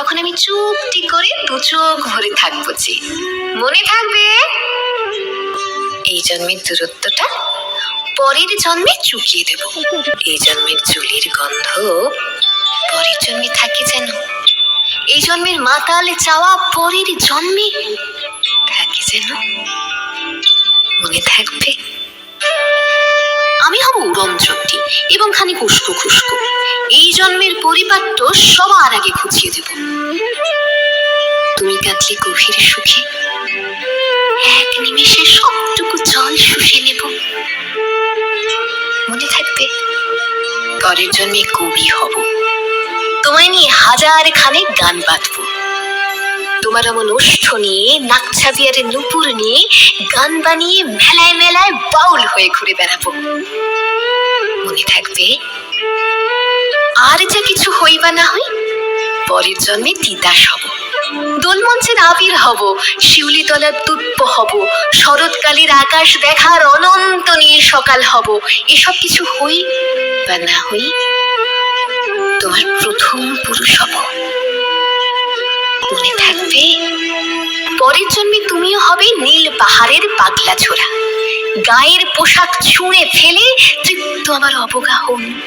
তখন আমি চুপটি করে দু চোখ ভরে থাকব যে মনে থাকবে? এই জন্মের দূরত্বটা পরের জন্মে চুকিয়ে দেব। এই জন্মের চুলের গন্ধ পরের জন্মে থাকে যেন। এই জন্মের মাতালে চাওয়া পরের জন্মে থাকে যেন। মনে থাকবে? আমি হব উড়নচণ্ডী এবং খানিক উস্কো খুস্কো। এই জন্মের পরিপাট্য সবার আগে খুঁচিয়ে কাঁদলে গভীর সুখে। এক নিমেষে সবটুকু জল শুষে নেব। মনে থাকবে, পরের জন্মে কবি হব। তোমায় নিয়ে হাজার খানে গান বাঁধবো। তোমার এমন ওষ্ঠ নিয়ে নাকছাবিয়ারে নুপুর নিয়ে, গান বানিয়ে মেলায় মেলায় বাউল হয়ে ঘুরে বেড়াবো। মনে থাকবে, আর যা কিছু হইবা না হই পরের জন্মে তিতাস হব। দোলমঞ্চের আবির হব, শিউলি তলার তুপ্প হব, শরৎকালের আকাশ দেখার অনন্ত নীল সকাল হব। এসব কিছু হই বা না হই? তোমার প্রথম পুরুষ হব। মনে থাকবে? পরের জন্মে তুমিও হবে নীল পাহাড়ের পাগলা ছোড়া। গায়ের পোশাক ছুঁড়ে ফেলে তৃপ্ত আমার অবগাহন।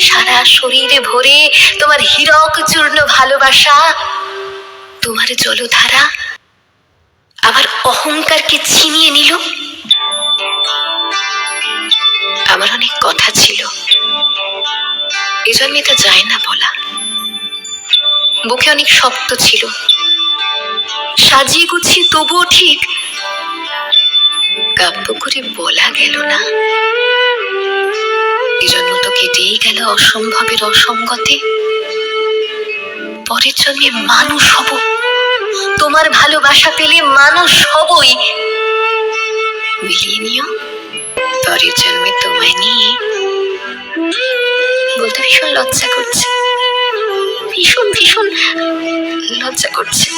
সারা শরীরে ভরে তোমার হীরক চূর্ণ ভালোবাসা তোমার জলধারা আমার অহংকারকে ছিনিয়ে নিল। আমার অনেক কথা ছিল। এজন্যে তা যায় না বলা। বুকে অনেক শক্ত ছিল। সাজিয়ে গুছিয়ে তবুও ঠিক। কাব্য করে বলা গেল না। এজন্য তো কেটেই গেল অসম্ভবের অসঙ্গতে। পরের জন্মে মানুষ হব। তোমার ভালোবাসা পেলে মানুষ হবই। মিলিয়ে নিও, পরের জন্মে তোমায় নিয়ে। বলতে ভীষণ লজ্জা করছে। ভীষণ ভীষণ লজ্জা করছে।